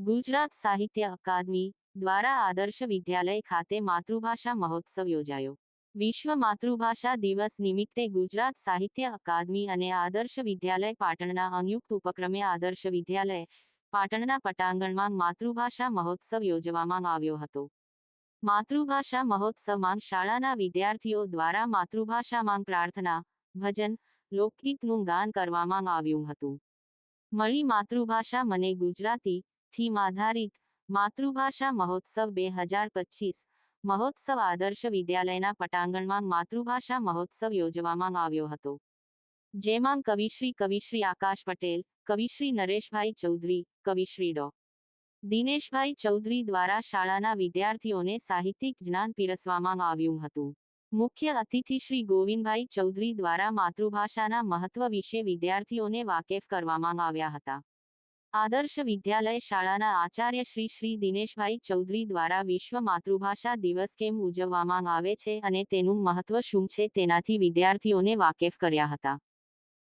ગુજરાત સાહિત્ય અકાદમી દ્વારા આદર્શ વિદ્યાલય ખાતે માતૃભાષા મહોત્સવ યોજાયો. વિશ્વ માતૃભાષા દિવસ નિમિત્તે ગુજરાત સાહિત્ય અકાદમી અને આદર્શ વિદ્યાલય પાટણના સંયુક્ત ઉપક્રમે આદર્શ વિદ્યાલય પાટણના પટાંગણમાં માતૃભાષા મહોત્સવ યોજવામાં આવ્યો હતો. માતૃભાષા મહોત્સવમાં શાળાના વિદ્યાર્થીઓ દ્વારા માતૃભાષામાં પ્રાર્થના, ભજન, લોકગીતનું ગાન કરવામાં આવ્યું હતું. મળી માતૃભાષા મને ગુજરાતી થીમ આધારિત માતૃભાષા મહોત્સવ બે હજાર પચીસ મહોત્સવ આદર્શ વિદ્યાલયના પટાંગણમાં માતૃભાષા મહોત્સવ યોજવામાં આવ્યો હતો. જેમાં કવિશ્રી કવિશ્રી આકાશ પટેલ, કવિશ્રી નરેશભાઈ ચૌધરી, કવિશ્રી ડો. દિનેશભાઈ ચૌધરી દ્વારા શાળાના વિદ્યાર્થીઓને સાહિત્યિક જ્ઞાન પીરસવામાં આવ્યું હતું. મુખ્ય અતિથિ શ્રી ગોવિંદભાઈ ચૌધરી દ્વારા માતૃભાષાના મહત્વ વિશે વિદ્યાર્થીઓને વાકેફ કરવામાં આવ્યા હતા. આદર્શ વિદ્યાલય શાળાના આચાર્ય શ્રી શ્રી દિનેશભાઈ ચૌધરી દ્વારા વિશ્વ માતૃભાષા દિવસ કેમ ઉજવવામાં આવે છે અને તેનું મહત્વ શું છે તેનાથી વિદ્યાર્થીઓને વાકેફ કર્યા હતા.